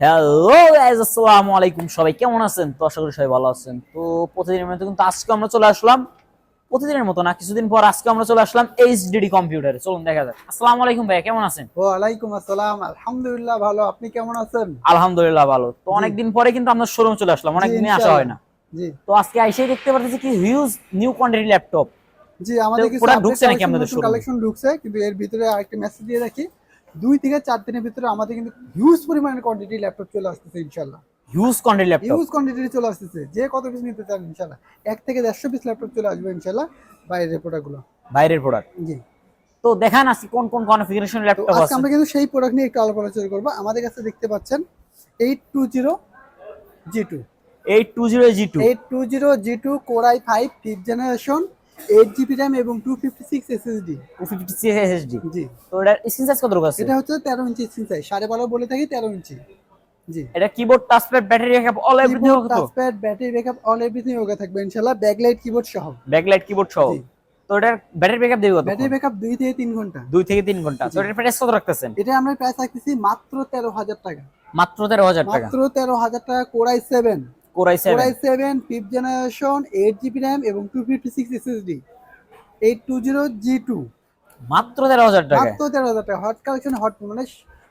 Hello guys আসসালামু আলাইকুম। সবাই কেমন আছেন? তো আশা করি সবাই ভালো আছেন। তো প্রতিদিনের মতো কিন্তু আজকে আমরা চলে আসলাম প্রতিদিনের মতো না কিছুদিন পর আজকে আমরা চলে আসলাম এইচডিডি কম্পিউটারে চলুন দেখা যাক। আসসালামু আলাইকুম ভাইয়া কেমন আছেন? ওয়ালাইকুম আসসালাম আলহামদুলিল্লাহ ভালো। আপনি কেমন আছেন? আলহামদুলিল্লাহ ভালো। তো অনেকদিন পরে কিন্তু আমরা শোরুম চলে আসলাম অনেক দিনে আসা হয় না। জি। তো আজকে আইসেই দেখতে পাচ্ছি কি হিউজ নিউ কোয়ান্টিটি ল্যাপটপ জি আমাদের কিছু ঢুকছে নাকি showroom-এ? কালেকশন ঢুকছে কিন্তু এর ভিতরে আরেকটা মেসেজ দিয়ে রাখি। দুই থেকে চার দিনের ভিতরে আমাদের কিন্তু হিউজ পরিমাণের কোয়ান্টিটি ল্যাপটপ চলে আসতেছে ইনশাল্লাহ huge quantity laptop huge quantity চলে আসতেছে। যে কত পিস নিতে চান ইনশাল্লাহ এক থেকে দেড়শো পিস ল্যাপটপ চলে আসবে ইনশাল্লাহ বাইরের প্রোডাক্টগুলো বাইরের প্রোডাক্ট জি। তো দেখান আজকে কোন কোন কনফিগারেশন ল্যাপটপ আছে। আমরা কিন্তু সেই প্রোডাক্ট নিয়ে একটু আলোচনা করব। আমাদের কাছে দেখতে পাচ্ছেন eight two zero G two eight two zero G two eight two zero G two core i five fifth generation eight GB RAM এবং two fifty six SSD two fifty six SSD জি। তো এটার screen size কত আছে? এটা হচ্ছে তেরো ইঞ্চি screen size সাড়ে বারো বলে থাকি তেরো ইঞ্চি। জি। এটা keyboard touchpad battery backup all everything তো? Touchpad battery backup all everything okay থাকবে ইনশাআল্লাহ। ব্যাকলাইট কিবোর্ড সহ। ব্যাকলাইট কিবোর্ড সহ। তো এটার ব্যাটারি ব্যাকআপ দেবে কত ব্যাটারি ব্যাকআপ দুই থেকে তিন ঘণ্টা। দুই থেকে তিন ঘণ্টা। তো। এটার প্রাইস কত রাখতেছেন? এটা আমরা প্রাইস রাখতেছি মাত্র তেরো হাজার টাকা। মাত্র তেরো হাজার টাকা। মাত্র তেরো হাজার টাকা core i seven core i seven core i seven fifth generation eight GB RAM এবং two fifty six SSD eight two zero G two মাত্র তেরো হাজার টাকা। মাত্র তেরো হাজার টাকা। হট কালেকশন হট মানে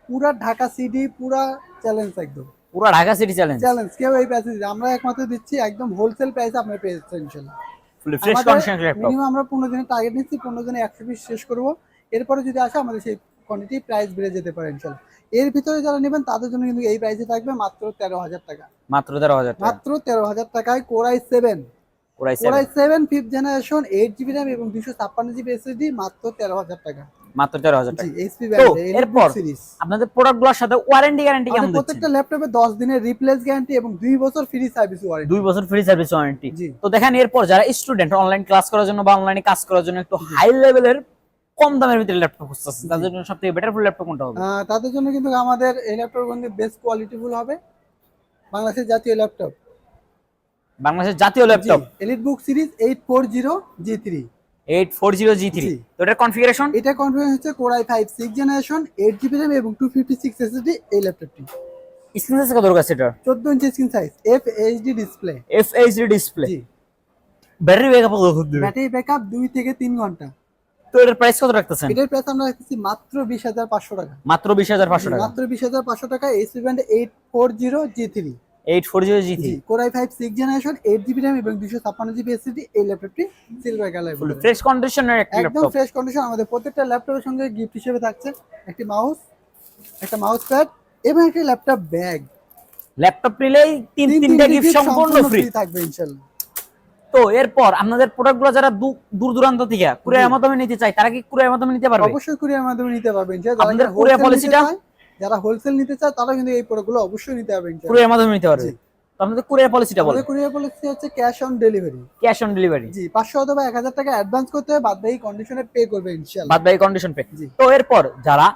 পুরা ঢাকা সিডি পুরা চ্যালেঞ্জ একদম। পুরো ঢাকা সিটি চ্যালেঞ্জ চ্যালেঞ্জ কেউ এই প্রাইসে আমরা একমাত্র দিচ্ছি একদম হোলসেল প্রাইসে আপনি পেয়ে যাচ্ছেন ইনশাল্লাহ। Fully fresh condition laptop minimum আমরা পনেরো দিনের টার্গেট নিচ্ছি পনেরো দিনে একশো পিস শেষ করব। এরপরে যদি আসে আমাদের সেই কোয়ান্টিটি প্রাইস বেড়ে যেতে পারে ইনশাল্লাহ। এর ভিতরে যারা নেবেন তাদের জন্য কিন্তু এই প্রাইসে থাকবে মাত্র তেরো হাজার টাকা। মাত্র তেরো হাজার টাকা। মাত্র তেরো হাজার টাকায় core i seven core i seven fifth generation eight GB RAM এবং দুশো ছাপ্পান্ন জিবি এসএসডি মাত্র তেরো হাজার টাকা। মাত্র তেরো হাজার জি টাকা এইচপি এরপর আপনাদের প্রোডাক্টগুলোর সাথে ওয়ারেন্টি গ্যারান্টি কেমন দিচ্ছেন? প্রত্যেকটা ল্যাপটপে দশ দিনের রিপ্লেস গ্যারান্টি এবং দুই বছর ফ্রি সার্ভিস ওয়ারেন্টি দুই বছর ফ্রি সার্ভিস ওয়ারেন্টি জি। তো দেখেন এরপর যারা স্টুডেন্ট অনলাইন ক্লাস করার জন্য বা অনলাইনে কাজ করার জন্য একটু হাই লেভেলের কম দামের ভিতরে ল্যাপটপ খুঁজতেছেন তাদের জন্য সব থেকে বেটার ফুল ল্যাপটপ কোনটা হবে? তাদের জন্য কিন্তু আমাদের এই ল্যাপটপ কিন্তু বেস্ট কোয়ালিটিফুল হবে। বাংলাদেশের জাতীয় ল্যাপটপ বাংলাদেশের জাতীয় laptop elite book series eight four zero G three eight four zero G three জি। তো এটার কনফিগারেশন এটা কনফিগারেশন হচ্ছে core i five six generation eight GB RAM এবং টু ফিফটি সিক্স এসএসডি এই ল্যাপটপটি স্ক্রিন সাইজ কত আছে এটা চোদ্দ inch screen size HD display HD display জি। ব্যাটারি ব্যাকআপ কত দেবে ব্যাটারি ব্যাকআপ দুই থেকে তিন ঘণ্টা। তো এটার প্রাইস কত রাখতেছেন? এটার প্রাইস আমরা রাখতেছি মাত্র বিশ হাজার পাঁচশো টাকা। মাত্র বিশ হাজার পাঁচশো টাকা। মাত্র বিশ হাজার পাঁচশো টাকা zero G three G core i five six generation eight GB RAM এবং দুশো ছাপ্পান্ন জিবি এসএসডি এই ল্যাপটপটি সিলভার কালার ফ্রেশ কন্ডিশনের একটা একদম ফ্রেশ কন্ডিশন আমাদের প্রত্যেকটা ল্যাপটপের সঙ্গে গিফট হিসেবে থাকছে। একটি মাউস একটা মাউস প্যাড এবং একটি ল্যাপটপ ব্যাগ ল্যাপটপ নিলেই তিন তিনটা গিফট সম্পূর্ণ ফ্রি থাকবে ইনশাআল্লাহ তো এরপর আপনাদের প্রোডাক্টগুলো যারা দূর দূরান্ত থেকে কুরিয়ার মাধ্যমে নিতে চায় তারা কি কুরিয়ার মাধ্যমে নিতে পারবে? অবশ্যই কুরিয়ার মাধ্যমে নিতে পারবেন আপনাদের যারা courier wholesale policy নিতে চায়, যারা হোলসেল নিতে চায় তারা কিন্তু এই প্রোডাক্টগুলো অবশ্যই নিতে পারবে কুরিয়ার মাধ্যমে নিতে পারবে। আপনাদের কুরিয়ার পলিসিটা বলেন। কুরিয়ার পলিসি হচ্ছে cash on delivery cash on delivery জি পাঁচশো অথবা এক হাজার টাকা অ্যাডভান্স করতে হবে বাদ বাকি কন্ডিশনে পে করবে ইনশাআল্লাহ। বাদ বাকি কন্ডিশন পে। তো এরপর যারা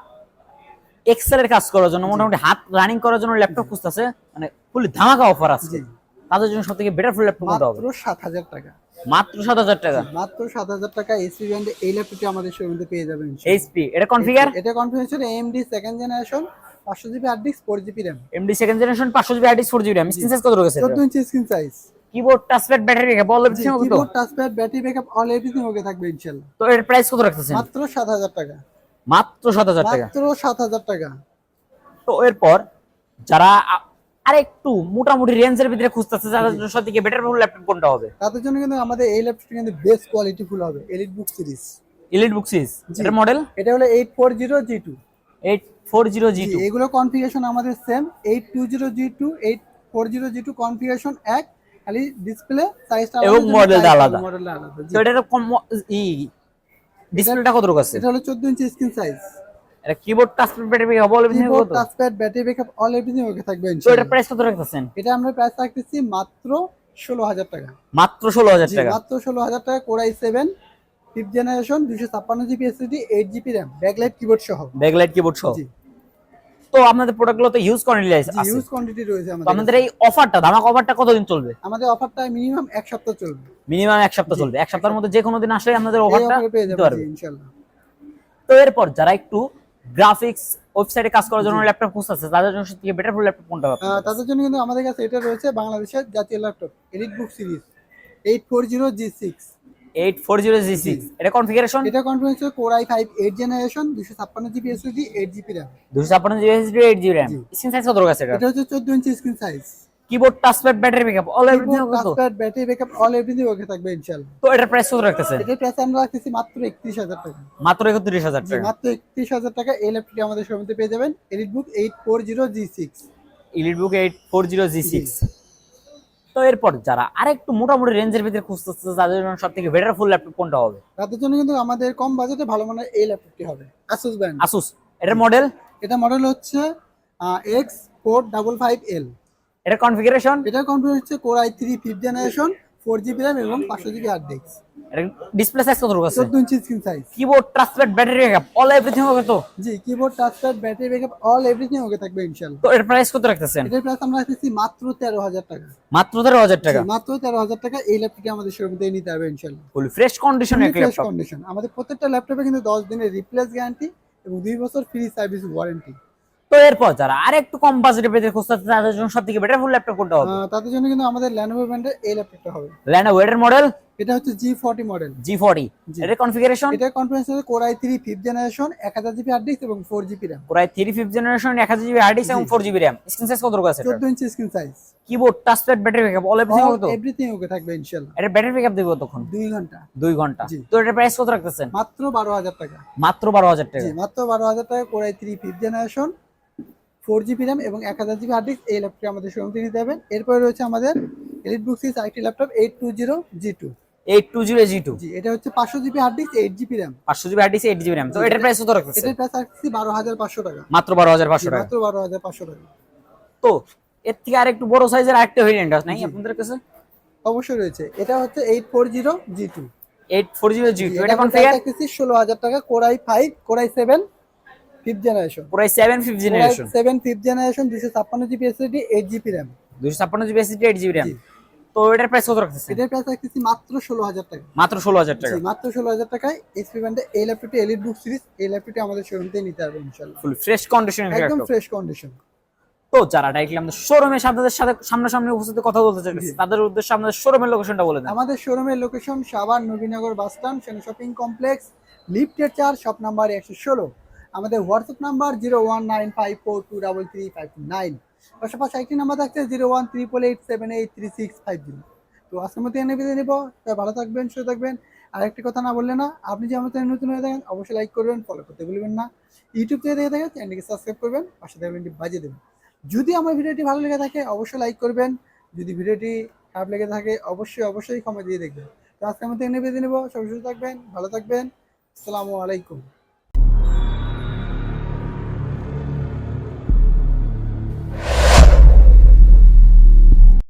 এক্সেল এর কাজ করার জন্য মোটামুটি হাত রানিং করার জন্য ল্যাপটপ খুঁজতেছে মানে ফুল ধামাকা অফার আছে। তাদের জন্য সব থেকে বেটার ফুল ল্যাপটপ কোনটা হবে। মাত্র সাত হাজার টাকা। মাত্র সাত হাজার টাকা মাত্র সাত হাজার টাকা এসি ব্র্যান্ডে এই ল্যাপটপটি আমাদের শোরুমে পেয়ে যাবেন। এইচপি এটা কনফিগার এটা কনফিগারেশন এএমডি সেকেন্ড জেনারেশন পাঁচশো GB hard disk four GB RAM AMD second generation পাঁচশো GB আর্টিস four GB RAM screen size কত রয়েছে? চোদ্দ inch screen size keyboard touchpad battery রেখে বল কত keyboard touchpad battery backup all everything okay থাকবে ইনশাআল্লাহ। তো এর প্রাইস কত রাখতেছেন? মাত্র সাত হাজার টাকা। মাত্র সাত হাজার টাকা। মাত্র সাত হাজার টাকা। তো এরপর যারা আ- আরেকটু মোটামুটি রেঞ্জের ভিতরে খুঁজতেছে তাদের জন্য সব থেকে বেটার ল্যাপটপ কোনটা হবে? তাদের জন্য কিন্তু আমাদের এই ল্যাপটপটি কিন্তু বেস্ট কোয়ালিটি ফুল হবে elite book series elite book series জি। মডেল এটা হলো eight four zero G two eight four zero G two এগুলো কনফিগারেশন আমাদের same eight two zero G two eight four zero G two configuration এক খালি display সাইজটা এবং model-টা আলাদা। মডেলটা আলাদা তো এটার কম ই ডিসপ্লেটা কত রকম আছে? এটা হলো চোদ্দ ইঞ্চি স্ক্রিন সাইজ এটা কিবোর্ড টাচপ্যাড ব্যাটারি রেখে বল কিবোর্ড কত touchpad battery backup all everything okay থাকবে তো এটার প্রাইস কত রাখতেছেন? এটা আমরা প্রাইস রাখতেছি মাত্র ষোলো হাজার টাকা। মাত্র ষোলো হাজার জি, টাকা? মাত্র ষোলো হাজার টাকা কোরাই সেভেন ফিফথ জেনারেশন দুশো ছাপ্পান্ন GB SSD eight GB RAM backlight keyboard সহ। ব্যাকলাইট কিবোর্ড সহ? জি। তো আপনাদের তো ইউজ কোয়ান্টিটি আছে। ইউজ কোয়ান্টিটি রয়েছে তো আমাদের আমাদের এই অফারটা ধামাক অফারটা কতদিন চলবে? আমাদের অফারটা মিনিমাম এক সপ্তাহ চলবে। মিনিমাম এক সপ্তাহ চলবে। এক সপ্তাহের মধ্যে যে কোনো দিন আসলে আপনাদের অফারটা পেয়ে যাবেন ইনশাআল্লাহ। তো এরপর যারা একটু গ্রাফিক্স ওয়েবসাইটে কাজ করার জন্য ল্যাপটপ খুঁজতেছে তাদের জন্য সত্যি বেটার ফুল ল্যাপটপ কোনটা হবে তাদের জন্য কিন্তু আমাদের কাছে এটা রয়েছে বাংলাদেশের জাতীয় laptop elite book series eight four zero G six eight four zero G. Six এটা কনফিগারেশন এটা configuration core I five eight generation দুশো ছাপ্পান্ন GB SSD eight GB RAM দুশো ছাপ্পান্ন GB SSD eight GB RAM. Screen size কত আছে এটা এটা হচ্ছে চোদ্দ inch screen size keyboard touchpad battery backup all everything touchpad battery backup all everything okay থাকবে ইনশাআল্লাহ। তো এটার প্রাইস কত রাখতেছেন? এটার প্রাইস আমরা রাখতেছি মাত্র 31000 টাকা। মাত্র 31000 টাকা। মাত্র 31000 টাকা এই ল্যাপটপটি আমাদের শোরুমে পেয়ে যাবেন। এলিটবুক 840G6 এলিটবুক 840G6 তো এরপর যারা আরেকটু মোটামুটি রেঞ্জের ভিতরে খুঁজতেছে তাদের জন্য সবথেকে বেটার ফুল ল্যাপটপ কোনটা হবে? তাদের জন্য কিন্তু আমাদের কম বাজেটে ভালো মানের এই ল্যাপটপটি হবে। Asus ব্র্যান্ড Asus এটার মডেল এটা মডেল হচ্ছে X455L এটা কনফিগারেশন এটা কনফিগারেশন হচ্ছে core i3 5th generation 4GB RAM এবং 500GB হার্ড ডিস্ক এটা ডিসপ্লে সাইজ কত আছে? 14 inch screen size keyboard touchpad battery backup all everything হবে তো? জি keyboard touchpad battery backup all everything হবে থাকবে ইনশাআল্লাহ তো এর প্রাইস কত রাখতেছেন? এর প্রাইস আমরা রাখতেছি মাত্র 13000 টাকা। মাত্র 13000 টাকা? মাত্র 13000 টাকা এই ল্যাপটপটি আমাদের শোরুম থেকে নিতে হবে ইনশাআল্লাহ ফুল ফ্রেশ কন্ডিশনে এক ল্যাপটপ কন্ডিশন আমাদের প্রত্যেকটা ল্যাপটপে কিন্তু 10 দিনের রিপ্লেস গ্যারান্টি এবং 2 বছর ফ্রি সার্ভিস ওয়ারেন্টি তো এরপর যারা আরেকটু কম বাজেটের ভিতরে খুঁজতেছে তাদের জন্য সব থেকে বেটার ফুল ল্যাপটপ কোনটা হবে? তাদের জন্য কিন্তু আমাদের ল্যানোভো ব্র্যান্ডের এই ল্যাপটপটা হবে। ল্যানোভো এটার মডেল এটা হচ্ছে G forty model G forty জি। এটার কনফিগারেশন এটা core I three fifth generation এক হাজার জিবি হার্ড ডিস্ক এবং ফোর জিবি র্যাম প্রায় থ্রি ফিফথ জেনারেশন এক হাজার জিবি হার্ড ডিস্ক এবং জি। ফোর জিবি স্ক্রিন সাইজ কত আছে চোদ্দ inch screen size keyboard touchpad battery backup all everything everything okay থাকবে ইনশাআল্লাহ। এটা ব্যাটারি ব্যাকআপ দেবো তখন দুই ঘণ্টা। দুই ঘণ্টা। তো এটার প্রাইস কত রাখতেছেন? মাত্র বারো হাজার টাকা। মাত্র বারো হাজার টাকা। জি মাত্র বারো হাজার টাকা core I three fifth generation four GB RAM এবং এক হাজার জিবি হার্ড ডিস্ক এই ল্যাপটপটি আমাদের শোরুম থেকে নিতে হবে এরপরে রয়েছে আমাদের elite book six IT laptop eight two zero G two eight two zero G two G এটা হচ্ছে পাঁচশো GB hard disk eight GB RAM. পাঁচশো GB hard disk eight GB RAM. তো এটার প্রাইস কত রাখতেছে? এটার প্রাইস রাখছি বারো হাজার পাঁচশো টাকা। মাত্র বারো হাজার পাঁচশো টাকা। মাত্র বারো হাজার পাঁচশো টাকা। তো এর থেকে আরেকটু বড় সাইজের আরেকটা ভেরিয়েন্ট আছে নাই আপনাদের কাছে? অবশ্যই রয়েছে। এটা হচ্ছে eight four zero G two eight four zero G two এটা কনফিগার ষোলো হাজার টাকা core i five core i seven generation generation GB SSD GB GB SSD GB তো এটার প্রাইস কত রাখতেছে এটার প্রাইস রাখতেছি মাত্র ষোলো হাজার টাকা। মাত্র ষোলো হাজার টাকা। জি, মাত্র ষোলো হাজার টাকায় এইচপি ব্র্যান্ডের এই ল্যাপটপটি এলিট বুক সিরিজ এই ল্যাপটপটি আমাদের শোরুম থেকে নিতে ফুল ফ্রেশ একদম ফ্রেশ কন্ডিশন তো যারা ডাইরেক্টলি আমাদের শোরুমের সাথে সামনাসামনি উপস্থিত কথা বলতে চাইছে তাদের উদ্দেশ্যে আমাদের শোরুমের লোকেশনটা বলে দেন। আমাদের শোরুমের location Savar Nabinagar bus stand shopping complex লিফটের চার শপ নাম্বার একশো ষোলো। আমাদের WhatsApp number zero one nine five four two double three five nine পাশাপাশি একটি নাম্বার থাকছে zero one triple eight seven eight three six five zero তো আজকের এনে বিদায় নিব। তাই ভালো থাকবেন, সুস্থ থাকবেন। আর একটি কথা না বললে না, আপনি যে আমাদের নতুন হয়ে থাকেন, অবশ্যই লাইক করবেন ফলো করতে ভুলবেন না। ইউটিউব থেকে দেখে থাকেন চ্যানেলটিকে সাবস্ক্রাইব করবেন, পাশে দেখবেন বাজিয়ে দেবেন। যদি আমার ভিডিওটি ভালো লেগে থাকে, অবশ্যই লাইক করবেন। যদি ভিডিওটি খারাপ লেগে থাকে, অবশ্যই অবশ্যই ক্ষমা দিয়ে দেখবেন। তো আজকের মধ্যে এনে বেঁধে নেব। সবাই সুস্থ থাকবেন, ভালো থাকবেন। আসসালামু আলাইকুম।